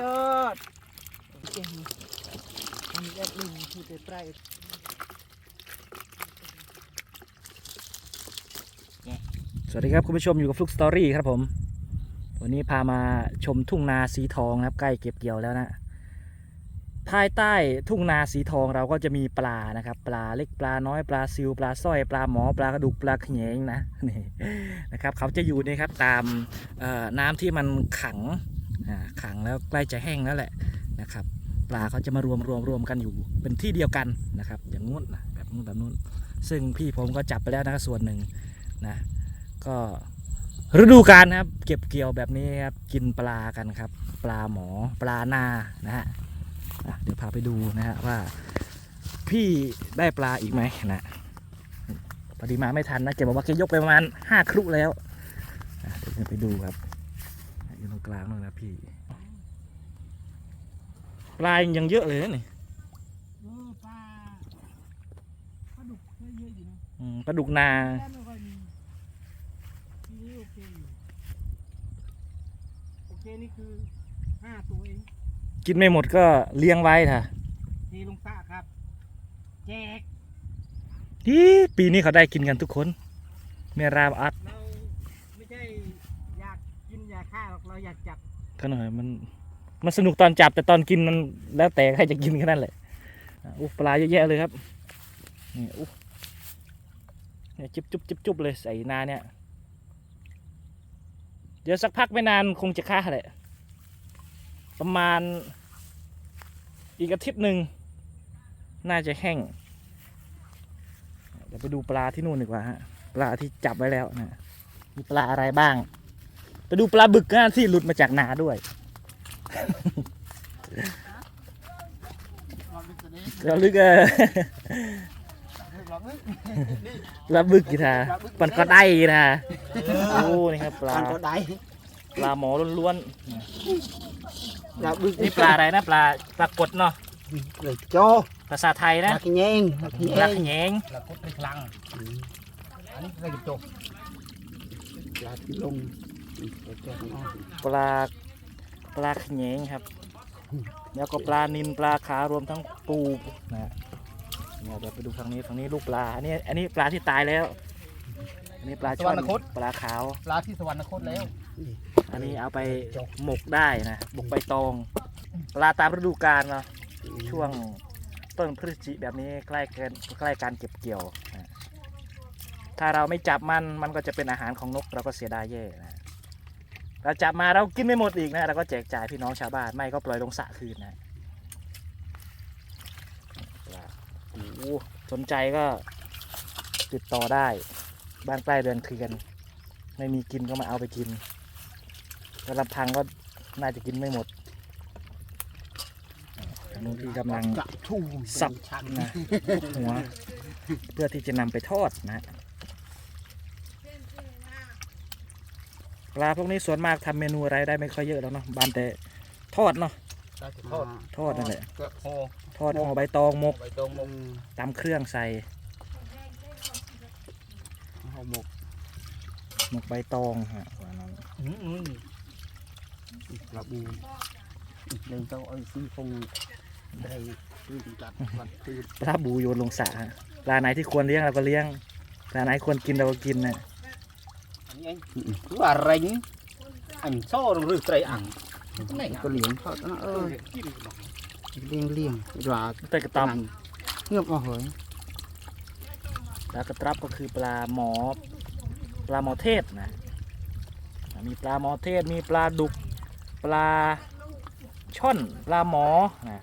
ยอดเก่งอันนี้แอดมินคือเตไตรสวัสดีครับคุณผู้ชมอยู่กับฟลุกสตอรี่ครับผม วันนี้พามาชมทุ่งนาสีทองนะครับ ใกล้เก็บเกี่ยวแล้วนะ ภายใต้ทุ่งนาสีทองเราก็จะมีปลานะครับ ปลาเล็กปลาน้อยปลาซิวปลาสร้อยปลาหมอปลากระดูกปลาขยงนะนี่นะครับ เขาจะอยู่นี่ครับตามน้ำที่มันขัง ขังแล้วใกล้จะแห้งแล้วแหละนะครับ ปลาเขาจะมารวมรวมรวมกันอยู่เป็นที่เดียวกันนะครับ อย่างงู้นนะแบบนู้นแบบนู้น ซึ่งพี่ผมก็จับไปแล้วนะส่วนหนึ่งนะก็ฤดูกาลนะครับ เก็บเกี่ยวแบบนี้ครับกินปลากันครับ ปลาหมอปลานานะฮะเดี๋ยวพาไปดูนะฮะว่าพี่ได้ปลาอีกไหมนะพอดีมาไม่ทันนะแกบอกว่าแกยกไปประมาณห้าครุแล้วเดี๋ยวไปดูครับ กลางนู่นนะพี่ ปลายังเยอะเลยนะนี่เออปลาปลาดุกก็เยอะอยู่นะอืมปลาดุกนาแค่ไม่ค่อยมีทีนี้โอเคอยู่โอเคนี่คือห้าตัวเองกินไม่หมดก็เลี้ยงไว้ค่ะเทลงสระครับแจกที่ปีนี้เขาได้กินกันทุกคน เมรามอัด เราไม่ใช่อยากกิน อยากฆ่าหรอกเราอยากจับเขาหน่อยมันมันสนุกตอนจับแต่ตอนกินมันแล้วแต่ใครจะกินแค่นั้นแหละอะอุ๊ยปลาเยอะแยะเลยครับนี่อุ๊ยเนี่ยจุบจุบจุบจุบเลยใส่นาเนี่ย เดี๋ยวสักพักไม่นานคงจะฆ่าแหละ ประมาณ อีกอาทิตย์หนึ่งน่าจะแห้ง เดี๋ยวไปดูปลาที่นู่นดีกว่าฮะ ปลาที่จับไว้แล้วนะมีปลาอะไรบ้าง ไปดูปลาบึกนะที่หลุดมาจากนาด้วย เราลึกตัวนี้เราลึกเออเราลึกปลาบึกกีทาปันก็ได้กีทาโอ้นี่ครับปลาปลาก็ได้ปลาหมอล้วนปลาบึกๆนี่ปลาอะไรนะปลาปลากดเนาะเลยโจภาษาไทยปลานะขี้แยงปลาขี้ปแยลางขยงปลาคดเป็นพลังอันนี้ก็จะโจปลาที่ลงโจของอ้อ ปลาปลาขยงครับ แล้วก็ปลานินปลาขารวมทั้งปูนะฮะเนี่ยเดี๋ยวไปดูทางนี้ทางนี้ลูกปลาอันนี้อันนี้ปลาที่ตายแล้ว อันนี้ปลาช่อนปลาขาว ปลาที่สวรรคตแล้ว อันนี้เอาไปหมกได้นะหมกใบตองปลาตามฤดูกาลเนาะช่วงต้นพฤศจิแบบนี้ใกล้เกินใกล้การเก็บเกี่ยวนะถ้าเราไม่จับมันมันก็จะเป็นอาหารของนกเราก็เสียดายแย่นะ เราจับมาเรากินไม่หมดอีกนะเราก็แจกจ่ายพี่น้องชาวบ้านไม่ก็ปล่อยลงสระคืนนะโอ้สนใจก็ติดต่อได้บ้านใกล้เรือนเคียนไม่มีกินก็มาเอาไปกินกระพังก็น่าจะกินไม่หมดทานู้นที่กำลังสับชันนะหัวเพื่อที่จะนำไปทอดนะ ปลาพวกนี้ส่วนมากทำเมนูอะไรได้ไม่ค่อยเยอะแล้วเนาะบานแต่ทอดเนาะทอดทอดนั่นแหละก็ห่อทอดห่อใบตองหมกใบตองหมกตามเครื่องใส่ห่อหมกหมกใบตองฮะว่านั้นอืมอืมปลาบูเลยต้องเอาซื้อคงได้ซื้อจัดวันซื้อปลาบูโยนลงสระฮะปลาไหนที่ควรเลี้ยงเราก็เลี้ยงปลาไหนควรกินเราก็กินนะ อันนี้คืออะไรนี่อันโซ่หรือไตรอังก็เลี้ยงเขาเออเลี้ยงเลี้ยงดราแต่กระตอมเงียบมาเหยปลากระตรับก็คือปลาหมอปลาหมอเทศนะ มีปลาหมอเทศมีปลาดุกปลาช่อนปลาหมอนะ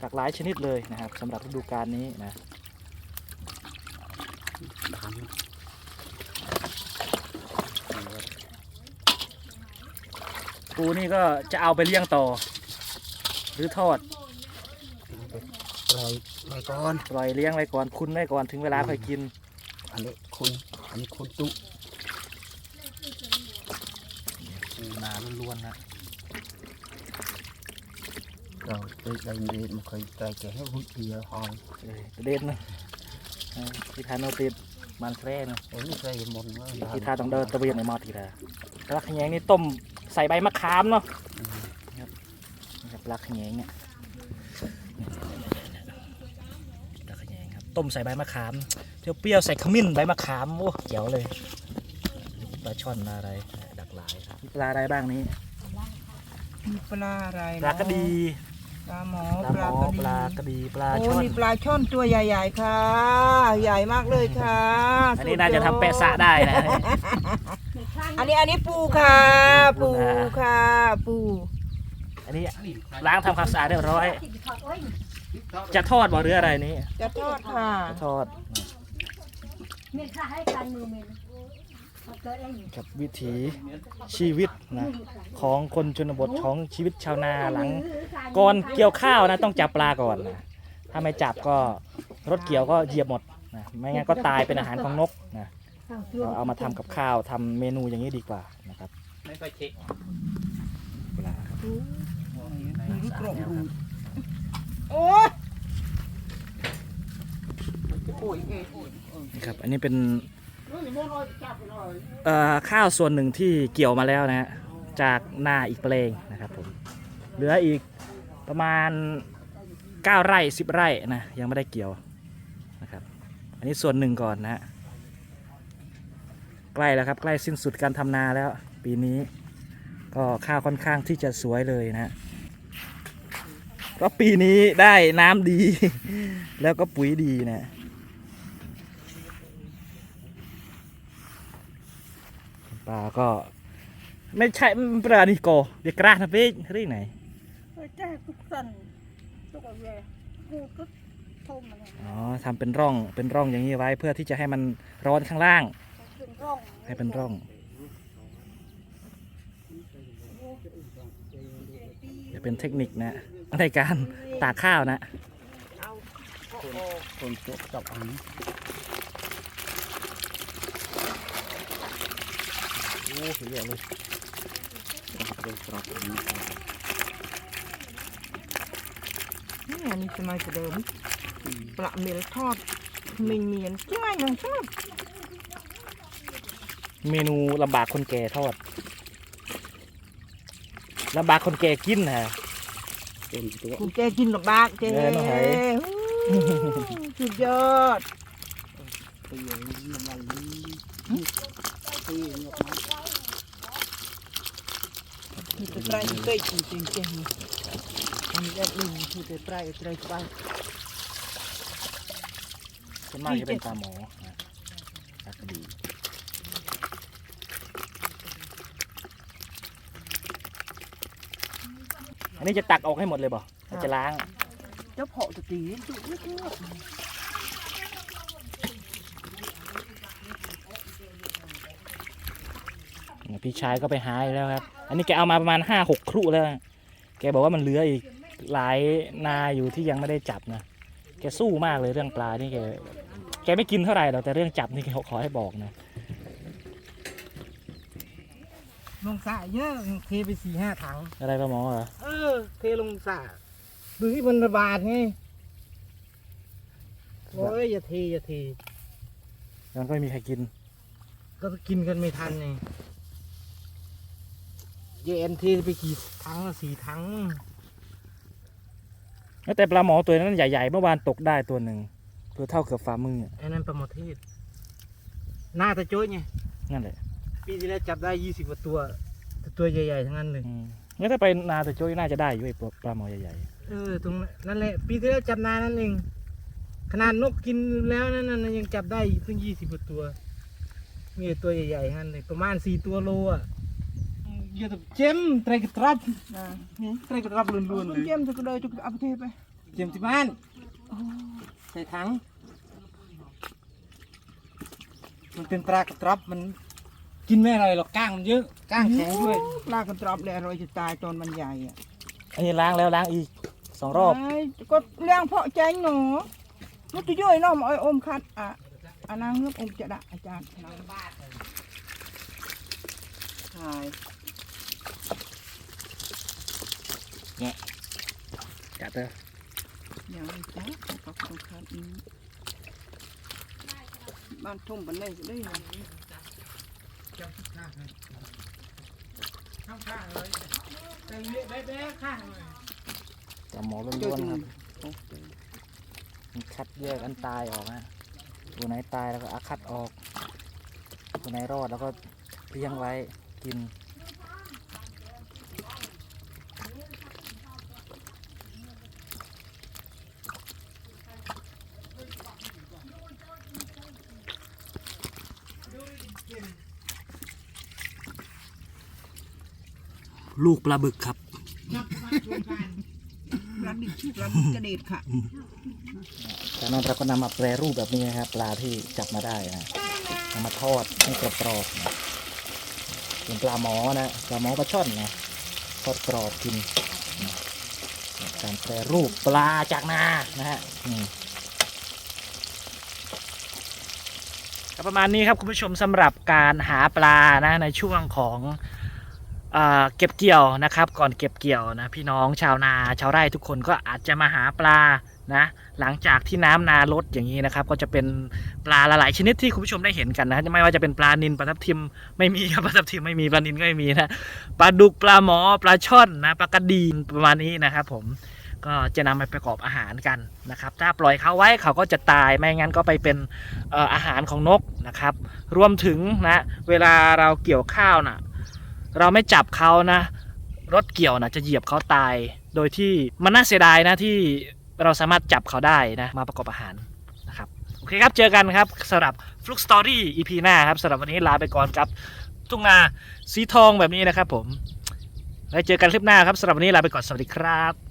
หลากหลายชนิดเลยนะครับสำหรับฤดูกาลนี้นะ ดาน ปูนี่ก็จะเอาไปเลี้ยงต่อ หรือทอดปล่อยปล่อยก่อนปล่อยเลี้ยงไว้ก่อนคุณไว้ก่อนถึงเวลาค่อยกิน อันนี้คุณอันนี้คุณตุปูนาล้วนๆนะเราไปได้เรียนมาเคยใจแก่ให้หุ่นเดียวหอยเออเด็ดนะเออที่ทานโนติดมันแฟร่นะโอ้ยใส่หมดเลยที่ทาต้องเดินตะเวียนในมอทีละแล้วขยงนี่ต้ม ใส่ใบมะขามเนาะนะครับนี่ครับปลาขยงเนี่ยปลาขยงครับ ต้มใส่ใบมะขามเปรี้ยวๆใส่ขมิ้นใบมะขามโอ้เจ๋วเลยปลาช่อนปลาอะไรดักหลายครับมีปลาอะไรบ้างนี้มีปลาอะไรปลากระดีปลาหมอปลาหมอปลากระดีปลาโอ้ช่อนนี่ปลาช่อนตัวใหญ่ ๆ ค่ะ ใหญ่มากเลยค่ะ อันนี้น่าจะทำแปะสะได้นะ อันนี้อันนี้ปูค่ะ ปูค่ะ ปู อันนี้ล้างทำความสะอาดเรียบร้อย จะทอดบ่หรืออะไรนี้จะทอดค่ะ จะทอดเมนค่าให้การมือเมนเขาเกิดอะไรอยู่กับวิถีชีวิตนะของคนชนบทของชีวิตชาวนาหลัง ก่อนเกี่ยวข้าวนะต้องจับปลาก่อนนะถ้าไม่จับก็รถเกี่ยวก็เหยียบหมดนะไม่งั้นก็ตายเป็นอาหารของนกนะ เราเอามาทำกับข้าวทำเมนูอย่างนี้ดีกว่านะครับไม่ค่อยเช็คปลาครับนี่กรอบแล้วครับโอ้ยนี่ครับ อันนี้เป็นเอ่อข้าวส่วนหนึ่งที่เกี่ยวมาแล้วนะฮะจากนาอีกเพลงนะครับผมเหลืออีกประมาณ 9 ไร่ 10 ไร่นะยังไม่ได้เกี่ยวนะครับ อันนี้ส่วนหนึ่งก่อนนะฮะ ใกล้แล้วครับ ใกล้สิ้นสุดการทำนาแล้ว ปีนี้ก็ข้าวค่อนข้างที่จะสวยเลยนะฮะเพราะปีนี้ได้น้ำดี แล้วก็ปุ๋ยดีนะปลาก็ไม่ใช่มันปลานิโกเดี๋ยวกราดนะพี่เรื่องไหนแจ้ทุกสันทุกอะไรกูก็ทมอะไรอ๋อทำเป็นร่องเป็นร่องอย่างนี้ไว้เพื่อที่จะให้มันร้อนข้างล่างเป็น ร่องให้เป็นร่อง จะเป็นเทคนิคนะในการตากข้าวนะคนโจกจับอันโอ้โหเยอะเลยเป็นกรอบอันนี้นี่อันนี้สมัยเดิมปลาเมลทอดไม่เมียนใช่ไหมน้องชอบ เมนูลำบากคนแก่ทอดลำบากคนแก่กินนะเป็นตัว กูแกกินลำบากเจ๊เออน้องไหอู้สุดยอดเตียงน้ำมันตีนออกมามีแต่ปลาอีกเต้ยจริงๆเจ๊อันนี้แอดมินคือแต่ปลาอีกเต้ยปลาส่วนมากจะเป็นปลาหมอนะปลากระดี อันนี้จะตักออกให้หมดเลยบ่จะล้าง เจ้าเพาะตะกี้จุกเลือกพี่ชายก็ไปหาอีกแล้วครับ อันนี้แกเอามาประมาณห้าหกครุแล้ว แกบอกว่ามันเหลืออีกหลายนาอยู่ที่ยังไม่ได้จับนะ แกสู้มากเลยเรื่องปลานี่แก แกไม่กินเท่าไหร่หรอกแต่เรื่องจับนี่แกขอให้บอกนะ ลงสระเยอะเทไปสี่ห้าถัง อะไรปลาหมอเหรอเออ เทลงสระดูที่มันระบาดไงโอ้ยอย่าเทอย่าเทมันก็ไม่มีใครกิน ก็กินกันไม่ทันไงเย็นเทไปกี่ถังละสี่ถังแต่ปลาหมอตัวนั้นใหญ่ๆเมื่อวานตกได้ตัวหนึ่งตัวเท่าเกือบฝ่ามืออะไอ้นั่นประมเทศหน้าตะโจ้ยไงนั่นแหละ ปีที่แล้วจับได้ยี่สิบกว่าตัวแต่ตัวใหญ่ๆทั้งนั้นเลย อืมงั้นถ้าไปนาแต่โจ้ยน่าจะได้อยู่ไอ้ปลาหมอใหญ่เออตรงนั้นนั่นแหละปีที่แล้วจับนานนั่นเอง ขนาดนกกินแล้วนั่นน่ะยังจับได้ถึงยี่สิบกว่าตัว มีแต่ตัวใหญ่ๆทั้งนั้นเลยประมาณสี่ตัวโลอะเยอะแต่เจมไตรกระตรับไตรกระตรับล้วนๆเลยเจมจะกระโดดจะเอาไปเทไปเจมที่บ้านใส่ถัง มันเป็นปลากระตรับมัน กินไม่อร่อยหรอกก้างมันเยอะก้างแข็งด้วยปลากระตรับเลยอร่อยจะตายตอนมันใหญ่อะๆอันนี้ล้างแล้วล้างอีกสองรอบไอ้ก็เลี้ยงเพาะใจหนูมันจะย่อยน้องไอ้อมคัดอะอันนั้นเงือบอมจะได้อาจารย์นางบ้านใช่จัดเถอะยังไม่จ้ากับอมคัดนี้บ้านทุ่มบันไดก็ได้ เลยข้างเลยแต่เยอะแบ๊ะข้างเลยจำหมอล้วนๆครับมันคัดแยกอันตายออกนะตัวไหนตายแล้วก็อาคัดออกตัวไหนรอดแล้วก็เลี้ยงไว้กิน ลูกปลาบึกครับปลาดิบปลาดิบกระเด็ดค่ะ จากนั้นเราก็นำมาแปรรูปแบบนี้นะครับปลาที่จับมาได้นะนำมาทอดให้กรอบๆนะเป็นปลาหมอนะปลาหมอปลาช่อนนะทอดกรอบกินนะการแปรรูปปลาจากนานะฮะอืม ก็ประมาณนี้ครับคุณผู้ชมสำหรับการหาปลานะในช่วงของ เก็บเกี่ยวนะครับ ก่อนเก็บเกี่ยวนะพี่น้องชาวนาชาวไร่ทุกคนก็อาจจะมาหาปลานะหลังจากที่น้ำนาลดอย่างนี้นะครับ ก็จะเป็นปลาหลายชนิดที่คุณผู้ชมได้เห็นกันนะไม่ว่าจะเป็นปลานิลปลาทับทิมไม่มีครับปลาทับทิมไม่มีปลานิลก็ไม่มีนะปลาดุกปลาหมอปลาช่อนนะปลากระดีนประมาณนี้นะครับผมก็จะนำไปประกอบอาหารกันนะครับ ถ้าปล่อยเขาไว้เขาก็จะตายไม่งั้นก็ไปเป็นเอ่ออาหารของนกนะครับ รวมถึงนะเวลาเราเกี่ยวข้าวนะ เราไม่จับเขานะ รถเกี่ยวนะจะเหยียบเขาตาย โดยที่มันน่าเสียดายนะที่เราสามารถจับเขาได้นะ มาประกอบอาหารนะครับโอเคครับเจอกันครับสำหรับฟลุกสตอรี่อีพีหน้าครับสำหรับวันนี้ลาไปก่อนครับ ทุ่งนาสีทองแบบนี้นะครับผมไว้เจอกันคลิปหน้าครับสำหรับวันนี้ลาไปก่อนสวัสดีครับ